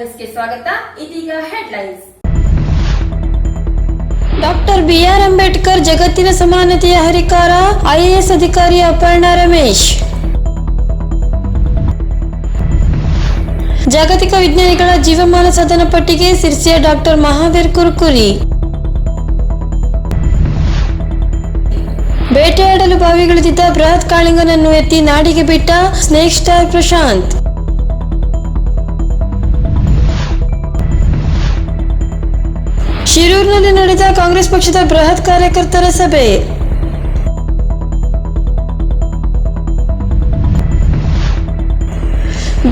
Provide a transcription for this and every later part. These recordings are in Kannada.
ನ್ಯೂಸ್ಗೆ ಸ್ವಾಗತ. ಇದೀಗ ಹೆಡ್ಲೈನ್ಸ್. ಡಾಕ್ಟರ್ ಬಿಆರ್ ಅಂಬೇಡ್ಕರ್ ಜಗತ್ತಿನ ಸಮಾನತೆಯ ಹರಿಕಾರ ಐಎಎಸ್ ಅಧಿಕಾರಿ ಅಪರ್ಣಾ ರಮೇಶ್. ಜಾಗತಿಕ ವಿಜ್ಞಾನಿಗಳ ಜೀವಮಾನ ಸಾಧನ ಪಟ್ಟಿಗೆ ಸಿರ್ಸಿಯ ಡಾಕ್ಟರ್ ಮಹಾವೀರ್ ಕುರ್ಕುರಿ. ಬೇಟೆಯಾಡಲು ಬಾವಿಗಳಿದ್ದ ಬೃಹತ್ ಕಾಳಿಂಗನನ್ನು ಎತ್ತಿ ನಾಡಿಗೆ ಬಿಟ್ಟ ಸ್ನೇಕ್ ಸ್ಟಾರ್ ಪ್ರಶಾಂತ್. ಶಿರೂರಿನಲ್ಲಿ ನಡೆದ ಕಾಂಗ್ರೆಸ್ ಪಕ್ಷದ ಬೃಹತ್ ಕಾರ್ಯಕರ್ತರ ಸಭೆ.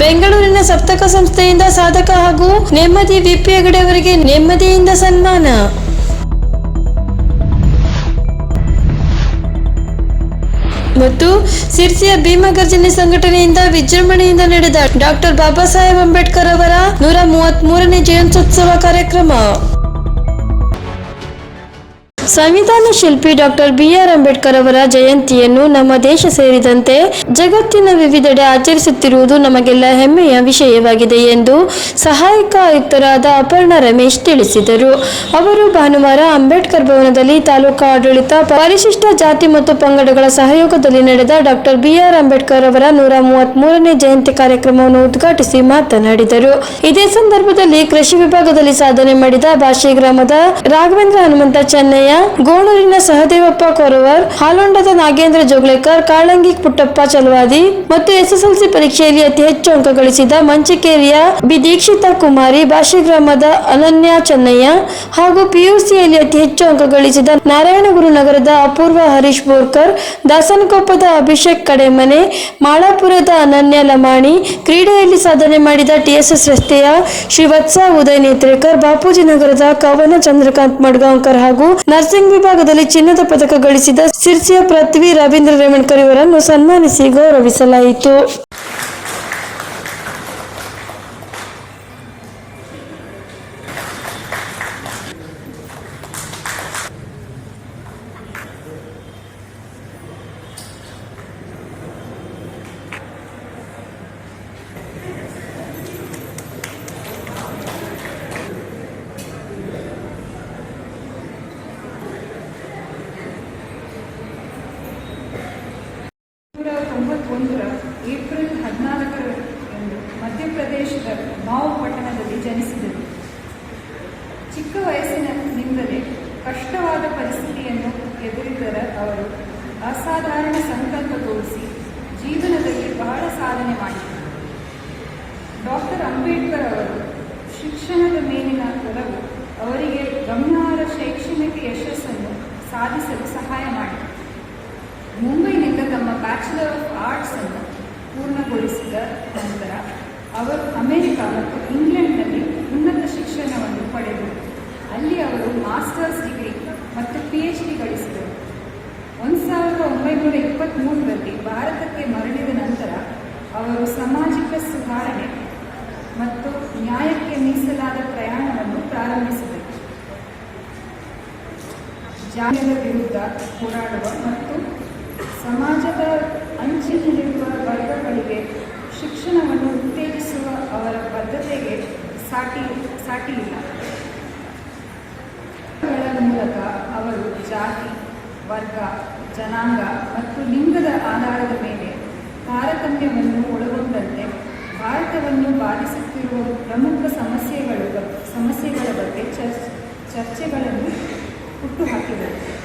ಬೆಂಗಳೂರಿನ ಸಪ್ತಕ ಸಂಸ್ಥೆಯಿಂದ ಸಾಧಕ ಹಾಗೂ ನೆಮ್ಮದಿ ವಿಪಿ ಹೆಗಡೆ ಅವರಿಗೆ ನೆಮ್ಮದಿಯಿಂದ ಸನ್ಮಾನ. ಮತ್ತು ಸಿರ್ಸಿಯ ಭೀಮಗರ್ಜನೆ ಸಂಘಟನೆಯಿಂದ ವಿಜೃಂಭಣೆಯಿಂದ ನಡೆದ ಡಾಕ್ಟರ್ ಬಾಬಾ ಸಾಹೇಬ್ ಅಂಬೇಡ್ಕರ್ ಅವರ ನೂರ ಮೂವತ್ತ್ ಮೂರನೇ ಜಯಂತ್ಯುತ್ಸವ ಕಾರ್ಯಕ್ರಮ. ಸಂವಿಧಾನ ಶಿಲ್ಪಿ ಡಾಕ್ಟರ್ ಬಿಆರ್ ಅಂಬೇಡ್ಕರ್ ಅವರ ಜಯಂತಿಯನ್ನು ನಮ್ಮ ದೇಶ ಸೇರಿದಂತೆ ಜಗತ್ತಿನ ವಿವಿಧೆಡೆ ಆಚರಿಸುತ್ತಿರುವುದು ನಮಗೆಲ್ಲ ಹೆಮ್ಮೆಯ ವಿಷಯವಾಗಿದೆ ಎಂದು ಸಹಾಯಕ ಆಯುಕ್ತರಾದ ಅಪರ್ಣ ರಮೇಶ್ ತಿಳಿಸಿದರು. ಅವರು ಭಾನುವಾರ ಅಂಬೇಡ್ಕರ್ ಭವನದಲ್ಲಿ ತಾಲೂಕಾ ಆಡಳಿತ, ಪರಿಶಿಷ್ಟ ಜಾತಿ ಮತ್ತು ಪಂಗಡಗಳ ಸಹಯೋಗದಲ್ಲಿ ನಡೆದ ಡಾಕ್ಟರ್ ಬಿಆರ್ ಅಂಬೇಡ್ಕರ್ ಅವರ ನೂರ ಮೂವತ್ತ್ ಮೂರನೇ ಜಯಂತಿ ಕಾರ್ಯಕ್ರಮವನ್ನು ಉದ್ಘಾಟಿಸಿ ಮಾತನಾಡಿದರು. ಇದೇ ಸಂದರ್ಭದಲ್ಲಿ ಕೃಷಿ ವಿಭಾಗದಲ್ಲಿ ಸಾಧನೆ ಮಾಡಿದ ಭಾಷೆ ಗ್ರಾಮದ ರಾಘವೇಂದ್ರ ಹನುಮಂತ ಚೆನ್ನಯ್ಯ ಗೋಣೂರಿನ ಸಹದೇವಪ್ಪ ಕೊರವರ್, ಹಾಲೊಂಡದ ನಾಗೇಂದ್ರ ಜೋಗ್ಲೇಕರ್ ಕಾಳಂಗಿ ಪುಟ್ಟಪ್ಪ ಚಲವಾದಿ ಮತ್ತು ಎಸ್ಎಸ್ಎಲ್ಸಿ ಪರೀಕ್ಷೆಯಲ್ಲಿ ಅತಿ ಹೆಚ್ಚು ಅಂಕ ಗಳಿಸಿದ ಮಂಚಕೇರಿಯ ಬಿ ದೀಕ್ಷಿತಾ ಕುಮಾರಿ ಬಾಶಿ ಗ್ರಾಮದ ಅನನ್ಯ ಚೆನ್ನಯ್ಯ ಹಾಗೂ ಪಿಯುಸಿಯಲ್ಲಿ ಅತಿ ಹೆಚ್ಚು ಅಂಕ ಗಳಿಸಿದ ನಾರಾಯಣಗುರು ನಗರದ ಅಪೂರ್ವ ಹರೀಶ್ ಬೋರ್ಕರ್, ದಾಸನಕೊಪ್ಪದ ಅಭಿಷೇಕ್ ಕಡೆಮನೆ, ಮಾಳಾಪುರದ ಅನನ್ಯ ಲಮಾಣಿ, ಕ್ರೀಡೆಯಲ್ಲಿ ಸಾಧನೆ ಮಾಡಿದ ಟಿಎಸ್ಎಸ್ ರಸ್ತೆಯ ಶ್ರೀವತ್ಸ ಉದಯ್ ನೇತ್ರೇಕರ್, ಬಾಪೂಜಿ ನಗರದ ಕವನ ಚಂದ್ರಕಾಂತ್ ಮಡ್ಗಾಂವ್ಕರ್ ಹಾಗೂ ನರ್ಸಿಂಗ್ ವಿಭಾಗದಲ್ಲಿ ಚಿನ್ನದ ಪದಕ ಗಳಿಸಿದ ಸಿರ್ಸಿಯ ಪೃಥ್ವಿ ರವೀಂದ್ರ ರೇವಣ್ಕರ್ ಇವರನ್ನು ಸನ್ಮಾನಿಸಿ ಗೌರವಿಸಲಾಯಿತು. ನೂರ ತೊಂಬತ್ತೊಂದರ ಏಪ್ರಿಲ್ ಹದಿನಾಲ್ಕರಂದು ಮಧ್ಯಪ್ರದೇಶದ ಮಾವು ಪಟ್ಟಣದಲ್ಲಿ ಜನಿಸಿದರು ಚಿಕ್ಕ ವಯಸ್ಸಿನಿಂದಲೇ ಕಷ್ಟವಾದ ಪರಿಸ್ಥಿತಿಯನ್ನು ಎದುರಿದರ ಅವರು ಅಸಾಧಾರಣ ಸಂಕಲ್ಪ ತೋರಿಸಿ ಜೀವನದಲ್ಲಿ ಬಹಳ ಸಾಧನೆ ಮಾಡಿದರು. ಡಾಕ್ಟರ್ ಅಂಬೇಡ್ಕರ್ ಅವರು ಶಿಕ್ಷಣದ ಮೇಲಿನ ಒಲವು ಅವರಿಗೆ ಗಮನಾರ್ಹ ಬ್ಯಾಚುಲರ್ ಆಫ್ ಆರ್ಟ್ಸ್ ಅನ್ನು ಪೂರ್ಣಗೊಳಿಸಿದ ನಂತರ ಅವರು ಅಮೆರಿಕ ಮತ್ತು ಇಂಗ್ಲೆಂಡ್ನಲ್ಲಿ ಉನ್ನತ ಶಿಕ್ಷಣವನ್ನು ಪಡೆದರು ಅಲ್ಲಿ ಅವರು ಮಾಸ್ಟರ್ಸ್ ಡಿಗ್ರಿ ಮತ್ತು ಪಿ ಎಚ್ ಡಿ ಗಳಿಸಿದರು. ಒಂದು ಸಾವಿರದ ಒಂಬೈನೂರ ಇಪ್ಪತ್ತ್ಮೂರರಲ್ಲಿ ಭಾರತಕ್ಕೆ ಮರಳಿದ ನಂತರ ಅವರು ಸಾಮಾಜಿಕ ಸುಧಾರಣೆ ಮತ್ತು ನ್ಯಾಯಕ್ಕೆ ಮೀಸಲಾದ ಪ್ರಯಾಣವನ್ನು ಪ್ರಾರಂಭಿಸಿದರು. ಜಾತಿಯ ವಿರುದ್ಧ ಹೋರಾಡುವ ಮತ್ತು ಸಮಾಜದ ಅಂಚಿನಲ್ಲಿರುವ ವರ್ಗಗಳಿಗೆ ಶಿಕ್ಷಣವನ್ನು ಉತ್ತೇಜಿಸುವ ಅವರ ಬದ್ಧತೆಗೆ ಸಾಟಿ ಸಾಟಿ ಇಲ್ಲ ಮೂಲಕ ಅವರು ಜಾತಿ, ವರ್ಗ, ಜನಾಂಗ ಮತ್ತು ಲಿಂಗದ ಆಧಾರದ ಮೇಲೆ ತಾರತಮ್ಯವನ್ನು ಒಳಗೊಂಡಂತೆ ಭಾರತವನ್ನು ಬಾಧಿಸುತ್ತಿರುವ ಪ್ರಮುಖ ಸಮಸ್ಯೆಗಳು ಸಮಸ್ಯೆಗಳ ಬಗ್ಗೆ ಚರ್ಚ್, ಚರ್ಚೆಗಳನ್ನು ಹುಟ್ಟುಹಾಕಿದರು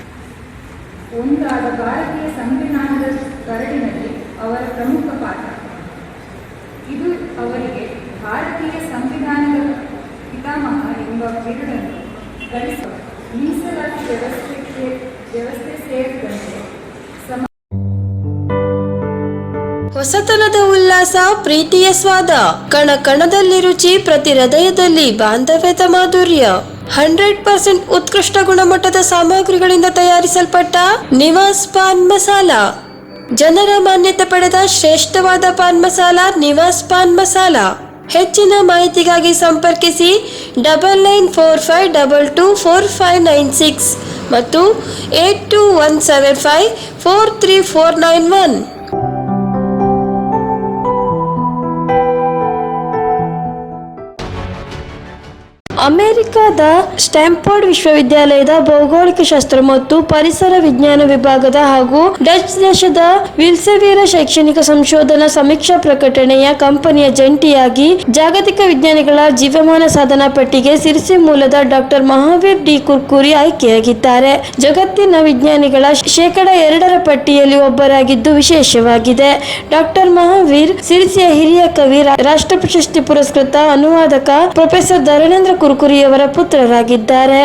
ಒಂದಾದ ಭಾರತೀಯ ಸಂವಿಧಾನದ ಕರಡಿನಲ್ಲಿ ಅವರ ಪ್ರಮುಖ ಪಾತ್ರ. ಇದು ಅವರಿಗೆ ಭಾರತೀಯ ಸಂವಿಧಾನದ ಪಿತಾಮಹ ಎಂಬ ಬಿರುಡನ್ನು ಗಳಿಸುವ ಮೀಸಲಾತಿ ವ್ಯವಸ್ಥೆಗೆ ವ್ಯವಸ್ಥೆ ಸೇರಿದಂತೆ ಹೊಸತನದ ಉಲ್ಲಾಸ, ಪ್ರೀತಿಯ ಸ್ವಾದ, ಕಣ ಕಣದಲ್ಲಿ ರುಚಿ, ಪ್ರತಿ ಹೃದಯದಲ್ಲಿ ಬಾಂಧವ್ಯದ ಮಾಧುರ್ಯ. ಹಂಡ್ರೆಡ್ ಪರ್ಸೆಂಟ್ ಉತ್ಕೃಷ್ಟ ಗುಣಮಟ್ಟದ ಸಾಮಗ್ರಿಗಳಿಂದ ತಯಾರಿಸಲ್ಪಟ್ಟ ನಿವಾಸ್ ಪಾನ್ ಮಸಾಲ. ಜನರ ಮಾನ್ಯತೆ ಪಡೆದ ಶ್ರೇಷ್ಠವಾದ ಪಾನ್ ಮಸಾಲ ನಿವಾಸ್ ಪಾನ್ ಮಸಾಲ. ಹೆಚ್ಚಿನ ಮಾಹಿತಿಗಾಗಿ ಸಂಪರ್ಕಿಸಿ double nine four five double two four five nine six ಮತ್ತು eight two one seven five four three four nine one. ಅಮೆರಿಕದ ಸ್ಟ್ಯಾಂಫೋರ್ಡ್ ವಿಶ್ವವಿದ್ಯಾಲಯದ ಭೌಗೋಳಿಕ ಶಾಸ್ತ್ರ ಮತ್ತು ಪರಿಸರ ವಿಜ್ಞಾನ ವಿಭಾಗದ ಹಾಗೂ ಡಚ್ ದೇಶದ ವಿಲ್ಸೆವೀರ ಶೈಕ್ಷಣಿಕ ಸಂಶೋಧನಾ ಸಮೀಕ್ಷಾ ಪ್ರಕಟಣೆಯ ಕಂಪನಿಯ ಜಂಟಿಯಾಗಿ ಜಾಗತಿಕ ವಿಜ್ಞಾನಿಗಳ ಜೀವಮಾನ ಸಾಧನಾ ಪಟ್ಟಿಗೆ ಸಿರಿಸಿ ಮೂಲದ ಡಾಕ್ಟರ್ ಮಹಾವೀರ್ ಡಿ ಕುರ್ಕುರಿ ಆಯ್ಕೆಯಾಗಿದ್ದಾರೆ. ಜಗತ್ತಿನ ವಿಜ್ಞಾನಿಗಳ ಶೇಕಡ ಎರಡರ ಪಟ್ಟಿಯಲ್ಲಿ ಒಬ್ಬರಾಗಿದ್ದು ವಿಶೇಷವಾಗಿದೆ. ಡಾಕ್ಟರ್ ಮಹಾವೀರ್ ಸಿರಿಸಿಯ ಹಿರಿಯ ಕವಿ ರಾಷ್ಟ್ರ ಪ್ರಶಸ್ತಿ ಪುರಸ್ಕೃತ ಅನುವಾದಕ ಪ್ರೊಫೆಸರ್ ಧರಣೇಂದ್ರ ಕುರ್ಕುರಿಯವರ ಪುತ್ರರಾಗಿದ್ದಾರೆ.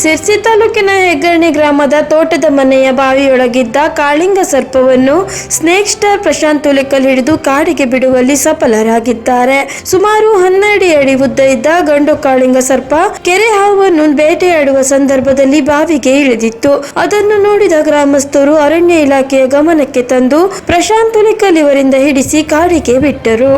ಸಿರ್ಸಿ ತಾಲೂಕಿನ ಹೆಗ್ಗರ್ಣಿ ಗ್ರಾಮದ ತೋಟದ ಮನೆಯ ಬಾವಿಯೊಳಗಿದ್ದ ಕಾಳಿಂಗ ಸರ್ಪವನ್ನು ಸ್ನೇಕ್ ಸ್ಟಾರ್ ಪ್ರಶಾಂತ್ ತುಲಿಕಲ್ ಹಿಡಿದು ಕಾಡಿಗೆ ಬಿಡುವಲ್ಲಿ ಸಫಲರಾಗಿದ್ದಾರೆ. ಸುಮಾರು ಹನ್ನೆರಡು ಅಡಿ ಉದ್ದ ಇದ್ದ ಗಂಡು ಕಾಳಿಂಗ ಸರ್ಪ ಕೆರೆ ಹಾವನ್ನು ಬೇಟೆಯಾಡುವ ಸಂದರ್ಭದಲ್ಲಿ ಬಾವಿಗೆ ಇಳಿದಿತ್ತು. ಅದನ್ನು ನೋಡಿದ ಗ್ರಾಮಸ್ಥರು ಅರಣ್ಯ ಇಲಾಖೆಯ ಗಮನಕ್ಕೆ ತಂದು ಪ್ರಶಾಂತ್ ತುಲಿಕಲ್ ಇವರಿಂದ ಹಿಡಿಸಿ ಕಾಡಿಗೆ ಬಿಟ್ಟರು.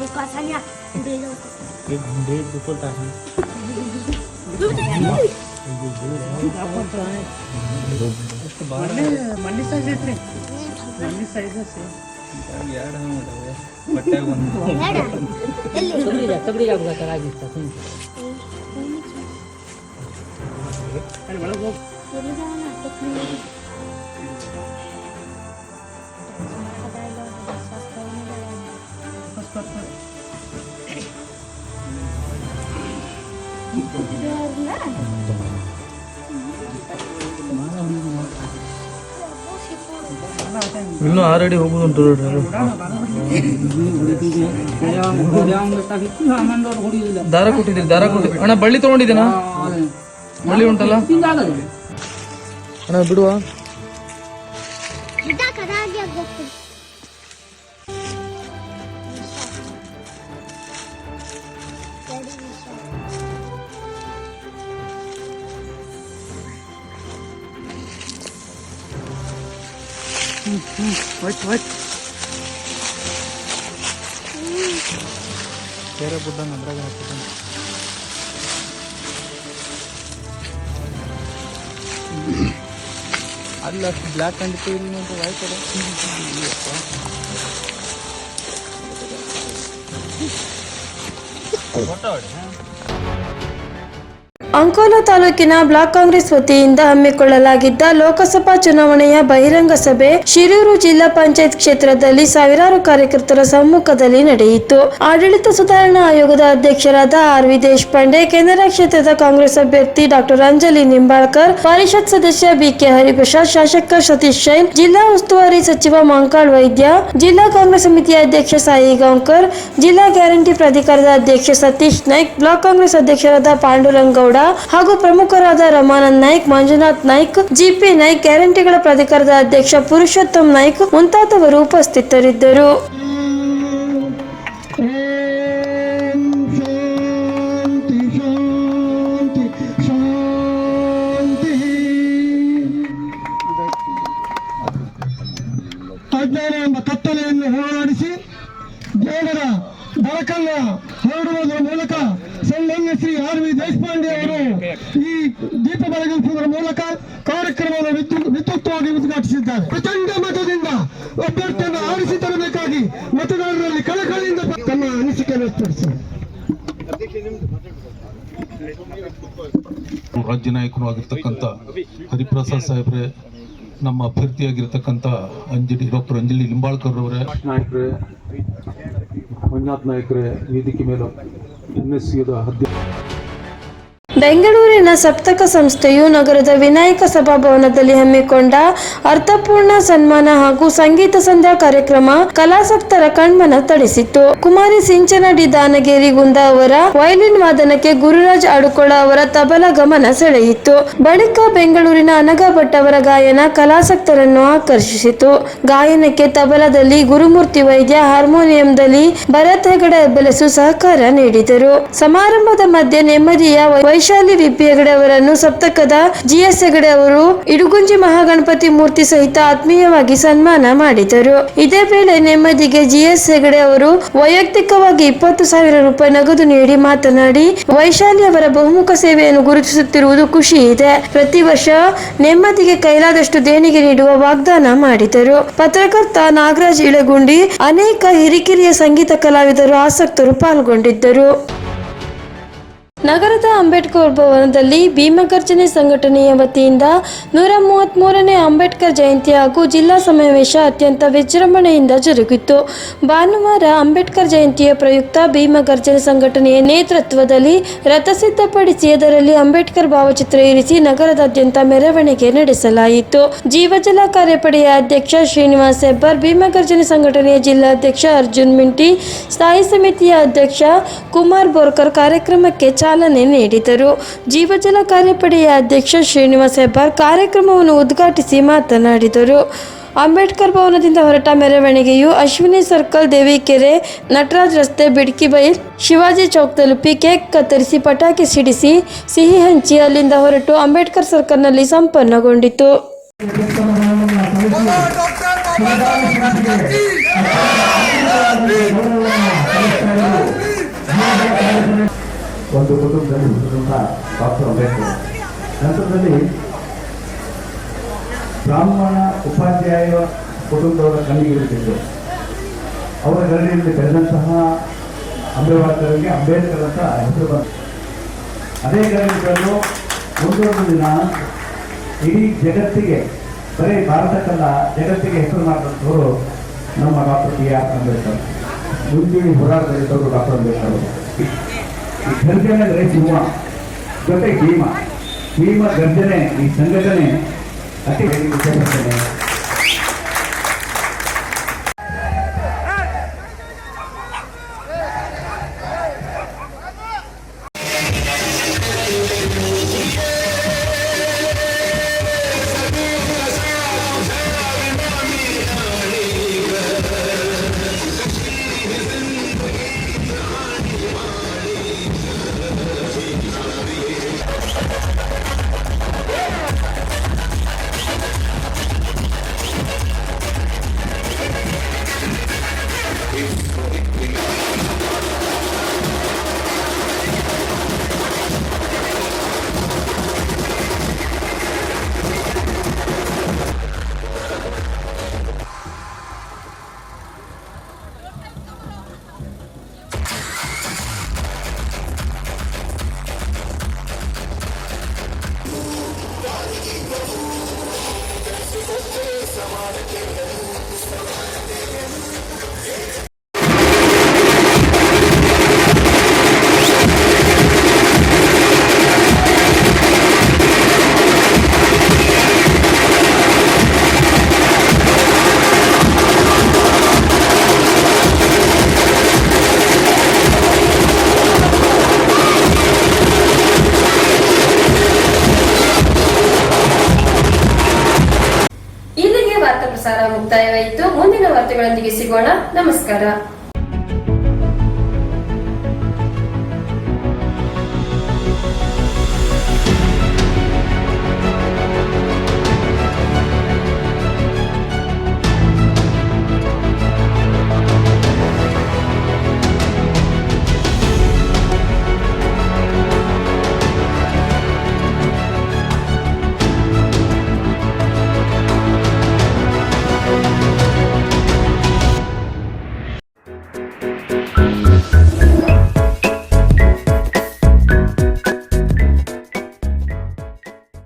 ಮುಖಾಸನ್ಯ ಬೇಲು ಮಂಡಿ ಸೈಜ್ ಐತ್ರಿ ಮಂಡಿ ಸೈಜ್ ಎಲ್ಲಿ ಗುರುಜಾನ ಟೆಕ್ನಿಕ್ ಇನ್ನೂ ಆಲ್ರೆಡಿ ಹೋಗುದುಂಟು ದಾರ ಕೊಟ್ಟಿದ್ದೀರಿ ದಾರ ಕೊಟ್ಟಿ ಅಣ್ಣ ಬಳ್ಳಿ ತಗೊಂಡಿದ್ದೀನಾ? ಬಳ್ಳಿ ಉಂಟಲ್ಲ? ಅಣ್ಣ ಬಿಡುವ. ಬೇರೆ ಬುಡ್ಡಂಗೆ ಅದ್ರಾಗ ಹಾಕಿದ್ದಾನೆ ಅಲ್ಲ ಬ್ಲ್ಯಾಕ್ ಕಂಡಿತ್ತು ಇಲ್ಲಿ ಅಂತ ವೈಟ್ ಅದ ಅಂಕೋಲಾ ತಾಲೂಕಿನ ಬ್ಲಾಕ್ ಕಾಂಗ್ರೆಸ್ ವತಿಯಿಂದ ಹಮ್ಮಿಕೊಳ್ಳಲಾಗಿದ್ದ ಲೋಕಸಭಾ ಚುನಾವಣೆಯ ಬಹಿರಂಗ ಸಭೆ ಶಿರೂರು ಜಿಲ್ಲಾ ಪಂಚಾಯತ್ ಕ್ಷೇತ್ರದಲ್ಲಿ ಸಾವಿರಾರು ಕಾರ್ಯಕರ್ತರ ಸಮ್ಮುಖದಲ್ಲಿ ನಡೆಯಿತು. ಆಡಳಿತ ಸುಧಾರಣಾ ಆಯೋಗದ ಅಧ್ಯಕ್ಷರಾದ ಆರ್ ವಿ ದೇಶಪಾಂಡೆ, ಕೆನರಾ ಕ್ಷೇತ್ರದ ಕಾಂಗ್ರೆಸ್ ಅಭ್ಯರ್ಥಿ ಡಾಕ್ಟರ್ ಅಂಜಲಿ ನಿಂಬಾಳ್ಕರ್, ಪರಿಷತ್ ಸದಸ್ಯ ಬಿಕೆ ಹರಿಪ್ರಸಾದ್, ಶಾಸಕ ಸತೀಶ್ ಜೈನ್ ಜಿಲ್ಲಾ ಉಸ್ತುವಾರಿ ಸಚಿವ ಮಾಂಕಾಳ್ ವೈದ್ಯ, ಜಿಲ್ಲಾ ಕಾಂಗ್ರೆಸ್ ಸಮಿತಿಯ ಅಧ್ಯಕ್ಷ ಸಾಯಿ ಗಾಂವ್ಕರ್, ಜಿಲ್ಲಾ ಗ್ಯಾರಂಟಿ ಪ್ರಾಧಿಕಾರದ ಅಧ್ಯಕ್ಷ ಸತೀಶ್ ನಾಯ್ಕ್, ಬ್ಲಾಕ್ ಕಾಂಗ್ರೆಸ್ ಅಧ್ಯಕ್ಷರಾದ ಪಾಂಡುರಂಗ್ ಹಾಗೂ ಪ್ರಮುಖರಾದ ರಮಾನಂದ್ ನಾಯ್ಕ್, ಮಂಜುನಾಥ್ ನಾಯ್ಕ್, ಜಿಪಿ ನಾಯ್ಕ್, ಗ್ಯಾರಂಟಿಗಳ ಪ್ರಾಧಿಕಾರದ ಅಧ್ಯಕ್ಷ ಪುರುಷೋತ್ತಮ್ ನಾಯ್ಕ್ ಮುಂತಾದವರು ಉಪಸ್ಥಿತರಿದ್ದರು. ಎಂಬ ಕತ್ತಲೆಯನ್ನು ಹೋರಾಡಿಸಿ ದೇವರ ಬೆಳಕನ್ನು ಹೊರಡುವುದರ ಮೂಲಕ ಸನ್ಮಾನ್ಯ ಶ್ರೀ ಆರ್ ವಿ ದೇಶಪಾಂಡೆ ಅವರು ಈ ದೀಪ ಬೆಳಗಿಸುವುದರ ಮೂಲಕ ಕಾರ್ಯಕ್ರಮವನ್ನು ವಿದ್ಯು- ವಿದ್ಯುಕ್ತವಾಗಿ ಉದ್ಘಾಟಿಸಿದ್ದಾರೆ. ಪ್ರಚಂಡ ಮತದಿಂದ ಅಭ್ಯರ್ಥಿಯನ್ನು ಆರಿಸಿ ತರಬೇಕಾಗಿ ಮತದಾರರಲ್ಲಿ ಕಳಕಳಿಯಿಂದ ತಮ್ಮ ಅನಿಸಿಕೆ ವ್ಯಕ್ತಪಡಿಸಿದರು. ರಾಜ್ಯ ನಾಯಕರು ಆಗಿರ್ತಕ್ಕಂಥ ಹರಿಪ್ರಸಾದ್ ಸಾಹೇಬ್ರೆ ನಮ್ಮ ಅಭ್ಯರ್ಥಿಯಾಗಿರ್ತಕ್ಕಂಥ ಅಂಜಲಿ ಡಾಕ್ಟರ್ ಅಂಜಲಿ ಲಿಂಬಾಳ್ಕರ್ ಅವರೇ ನಾಯಕರೇ ಮಂಜುನಾಥ್ ನಾಯಕರೇ ವೇದಿಕೆ ಮೇಲೆ المسجد ಬೆಂಗಳೂರಿನ ಸಪ್ತಕ ಸಂಸ್ಥೆಯು ನಗರದ ವಿನಾಯಕ ಸಭಾಭವನದಲ್ಲಿ ಹಮ್ಮಿಕೊಂಡ ಅರ್ಥಪೂರ್ಣ ಸನ್ಮಾನ ಹಾಗೂ ಸಂಗೀತ ಸಂಧ್ಯಾ ಕಾರ್ಯಕ್ರಮ ಕಲಾಸಕ್ತರ ಕಣ್ಮನ ತಡಿಸಿತ್ತು. ಕುಮಾರಿ ಸಿಂಚನ ಡಿ ದಾನಗೇರಿ ಗುಂದ ಅವರ ವಯಲಿನ್ ವಾದನಕ್ಕೆ ಗುರುರಾಜ್ ಅಡುಕೊಳ ಅವರ ತಬಲ ಗಮನ ಸೆಳೆಯಿತು. ಬಳಿಕ ಬೆಂಗಳೂರಿನ ಅನಗ ಭಟ್ ಅವರ ಗಾಯನ ಕಲಾಸಕ್ತರನ್ನು ಆಕರ್ಷಿಸಿತು. ಗಾಯನಕ್ಕೆ ತಬಲದಲ್ಲಿ ಗುರುಮೂರ್ತಿ ವೈದ್ಯ ಹಾರ್ಮೋನಿಯಂದಲ್ಲಿ ಭರತ್ ಹೆಗಡೆ ಬೆಲೆಸು ಸಹಕಾರ ನೀಡಿದರು. ಸಮಾರಂಭದ ಮಧ್ಯೆ ನೆಮ್ಮದಿಯ ವೈಶಾಖ ವೈಶಾಲಿ ವಿಪಿ ಹೆಗಡೆ ಅವರನ್ನು ಸಪ್ತಕದ ಜಿಎಸ್ ಹೆಗಡೆ ಅವರು ಇಡುಗುಂಜಿ ಮಹಾಗಣಪತಿ ಮೂರ್ತಿ ಸಹಿತ ಆತ್ಮೀಯವಾಗಿ ಸನ್ಮಾನ ಮಾಡಿದರು. ಇದೇ ವೇಳೆ ನೆಮ್ಮದಿಗೆ ಜಿಎಸ್ ಹೆಗಡೆ ಅವರು ವೈಯಕ್ತಿಕವಾಗಿ ಇಪ್ಪತ್ತು ಸಾವಿರ ರೂಪಾಯಿ ನಗದು ನೀಡಿ ಮಾತನಾಡಿ, ವೈಶಾಲಿ ಅವರ ಬಹುಮುಖ ಸೇವೆಯನ್ನು ಗುರುತಿಸುತ್ತಿರುವುದು ಖುಷಿ ಇದೆ. ಪ್ರತಿ ವರ್ಷ ನೆಮ್ಮದಿಗೆ ಕೈಲಾದಷ್ಟು ದೇಣಿಗೆ ನೀಡುವ ವಾಗ್ದಾನ ಮಾಡಿದರು. ಪತ್ರಕರ್ತ ನಾಗರಾಜ್ ಇಳಗುಂಡಿ ಅನೇಕ ಹಿರಿಕಿರಿಯ ಸಂಗೀತ ಕಲಾವಿದರು ಆಸಕ್ತರು ಪಾಲ್ಗೊಂಡಿದ್ದರು. ನಗರದ ಅಂಬೇಡ್ಕರ್ ಭವನದಲ್ಲಿ ಭೀಮಗರ್ಜನೆ ಸಂಘಟನೆಯ ವತಿಯಿಂದ ನೂರ ಮೂವತ್ತ್ಮೂರನೇ ಅಂಬೇಡ್ಕರ್ ಜಯಂತಿ ಹಾಗೂ ಜಿಲ್ಲಾ ಸಮಾವೇಶ ಅತ್ಯಂತ ವಿಜೃಂಭಣೆಯಿಂದ ಜರುಗಿತು. ಭಾನುವಾರ ಅಂಬೇಡ್ಕರ್ ಜಯಂತಿಯ ಪ್ರಯುಕ್ತ ಭೀಮಗರ್ಜನೆ ಸಂಘಟನೆಯ ನೇತೃತ್ವದಲ್ಲಿ ರಥ ಸಿದ್ಧಪಡಿಸಿ ಅದರಲ್ಲಿ ಅಂಬೇಡ್ಕರ್ ಭಾವಚಿತ್ರ ಇರಿಸಿ ನಗರದಾದ್ಯಂತ ಮೆರವಣಿಗೆ ನಡೆಸಲಾಯಿತು. ಜೀವಜಲ ಕಾರ್ಯಪಡೆಯ ಅಧ್ಯಕ್ಷ ಶ್ರೀನಿವಾಸ್ ಹೆಬ್ಬರ್, ಭೀಮಗರ್ಜನೆ ಸಂಘಟನೆಯ ಜಿಲ್ಲಾಧ್ಯಕ್ಷ ಅರ್ಜುನ್ ಮಿಂಟಿ, ಸ್ಥಾಯಿ ಸಮಿತಿಯ ಅಧ್ಯಕ್ಷ ಕುಮಾರ್ ಬೋರ್ಕರ್ ಕಾರ್ಯಕ್ರಮಕ್ಕೆ ಚಾಲನೆ ನೀಡಿದರು ಜೀವಜಲ ಕಾರ್ಯಪಡೆಯ ಅಧ್ಯಕ್ಷ ಶ್ರೀನಿವಾಸ ಹೆಬ್ಬಾರ್ ಕಾರ್ಯಕ್ರಮವನ್ನು ಉದ್ಘಾಟಿಸಿ ಮಾತನಾಡಿದರು ಅಂಬೇಡ್ಕರ್ ಭವನದಿಂದ ಹೊರಟ ಮೆರವಣಿಗೆಯು ಅಶ್ವಿನಿ ಸರ್ಕಲ್ ದೇವಿಕೆರೆ ನಟರಾಜ್ ರಸ್ತೆ ಬಿಡ್ಕಿ ಬೈಲ್ ಶಿವಾಜಿ ಚೌಕ್ ತಲುಪಿ ಕೇಕ್ ಕತ್ತರಿಸಿ ಪಟಾಕಿ ಸಿಡಿಸಿ ಸಿಹಿ ಹಂಚಿ ಅಲ್ಲಿಂದ ಹೊರಟು ಅಂಬೇಡ್ಕರ್ ಸರ್ಕಲ್ನಲ್ಲಿ ಸಂಪನ್ನಗೊಂಡಿತು ಒಂದು ಕುಟುಂಬದಲ್ಲಿ ಹುಟ್ಟಿದಂಥ ಡಾಕ್ಟರ್ ಅಂಬೇಡ್ಕರ್. ನಂತರದಲ್ಲಿ ಬ್ರಾಹ್ಮಣ ಉಪಾಧ್ಯಾಯ ಕುಟುಂಬದವರ ಕಣ್ಣಿಗೆ ಇರುತ್ತಿದ್ದು ಅವರ ಗರಡಿಯಲ್ಲಿ ಬೆಳೆದಂತಹ ಅಂಬೇಡ್ಕರ್ಗೆ ಅಂಬೇಡ್ಕರ್ ಅಂತ ಹೆಸರು ಬಂತು. ಅದೇ ಗರಡಿಗಳನ್ನು ಮುಂದೊಂದು ದಿನ ಇಡೀ ಜಗತ್ತಿಗೆ, ಬರೀ ಭಾರತಕ್ಕಲ್ಲ, ಜಗತ್ತಿಗೆ ಹೆಸರು ಮಾಡಿದಂಥವರು ನಮ್ಮ ಡಾಕ್ಟರ್ ಬಿ ಆರ್ ಅಂಬೇಡ್ಕರ್. ಮುಂಚೂಣಿ ಹೋರಾಟದಲ್ಲಿದ್ದವರು ಡಾಕ್ಟರ್ ಅಂಬೇಡ್ಕರ್ ಗರ್ಜನೆ ಸಿಂಹ ಜೊತೆ ಭೀಮ. ಭೀಮ ಗರ್ಜನೆ ಈ ಸಂಘಟನೆ. ಅತಿ ವಿಷಯಪಡ್ತೇನೆ ವಾರ್ತೆಗಳೊಂದಿಗೆ ಸಿಗೋಣ ನಮಸ್ಕಾರ